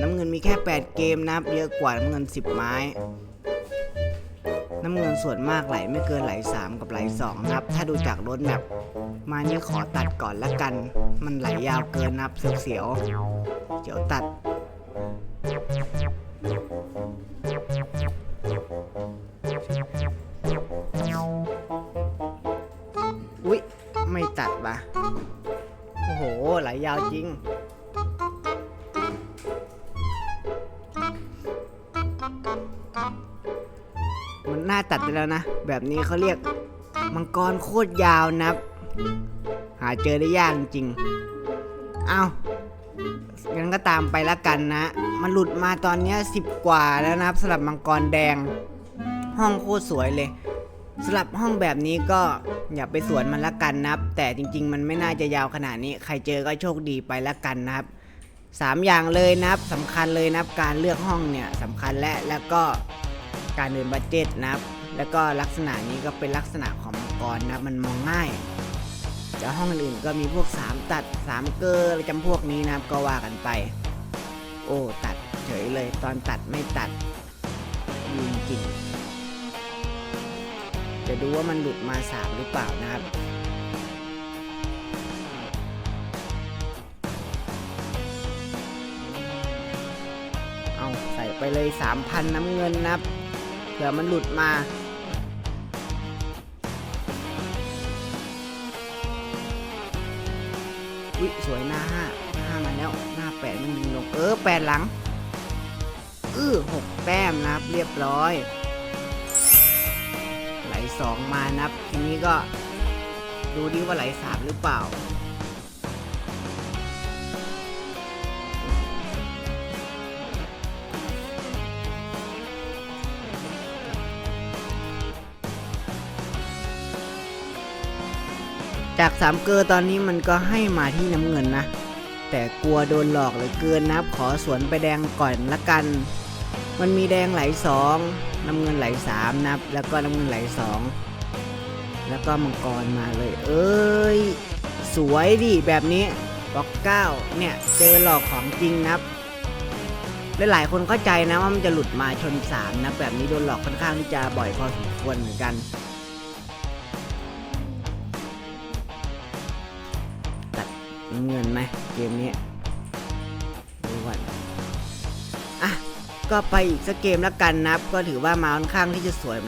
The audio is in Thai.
น้ำเงินมีแค่ 8 เกมนะครับ เยอะกว่าน้ำเงิน 10 ไม้ น้ำเงินส่วนมากไหลไม่เกินไหล 3 กับไหล 2 นะครับ ถ้าดูจากรถแมพมานี่ขอตัดก่อนละกัน มันไหลยาวเกินนะครับเสียวๆเดี๋ยวตัดอุ๊ย ไม่ตัดปะโอ้โห ไหลยาวจริง มันน่าตัดไปแล้วนะ แบบนี้เขาเรียกมังกรโคตรยาวนับหาเจอได้ยากจริง เอางั้นก็ตามไปละกันนะ มันหลุดมาตอนนี้สิบกว่าแล้วนะครับสำหรับมังกรแดง ห้องโคตรสวยเลยสำหรับห้องแบบนี้ก็อย่าไปสวนมันละกันนะครับ แต่จริง ๆ มันไม่น่าจะยาวขนาดนี้ ใครเจอก็โชคดีไปละกันนะครับสามอย่างเลยนะครับสำคัญเลยนะครับการเลือกห้องเนี่ยสำคัญและแล้วก็ การเดินบัตเจ็ตนะครับ แล้วก็ลักษณะนี้ก็เป็นลักษณะของมังกรนะมันมองง่ายแต่ห้องอื่นก็มีพวก 3 ตัด 3 เกอร์อะไรจำพวกนี้นะครับก็ว่ากันไป โอ้ตัดเฉยเลยตอนตัดไม่ตัดยืนจริงจะดูว่ามันหลุดมา 3 หรือเปล่านะครับเอาใส่ไปเลย 3,000 น้ำเงินนะครับ ผื่อมันหลุดมาวิสวยหน้าห้าหน้ามาแล้วหน้าแปดมันดึงลงเออแปดหลังอือหกแต้มนะครับเรียบร้อย ไหลสองมานับทีนี้ก็ดูดิว่าไหลสามหรือเปล่า จากสามเกอร์ตอนนี้มันก็ให้มาที่น้ำเงินนะ แต่กลัวโดนหลอกเหลือเกินนะครับขอสวนไปแดงก่อนละกัน มันมีแดงไหลสองน้ำเงินไหลสามนับ แล้วก็น้ำเงินไหลสองแล้วก็มังกรมาเลย เอ้ย สวยดิแบบนี้บล็อกเก้าเนี่ย เจอหลอกของจริงนับหลายๆคนเข้าใจนะว่ามันจะหลุดมาชนสามนะแบบนี้โดนหลอกค่อนข้างที่จะบ่อยพอสมควรเหมือนกัน เงินไหมเกมนี้ดูก่อนอะก็ไปอีกสักเกมแล้วกันนะครับ ก็ถือว่ามาค่อนข้างที่จะสวย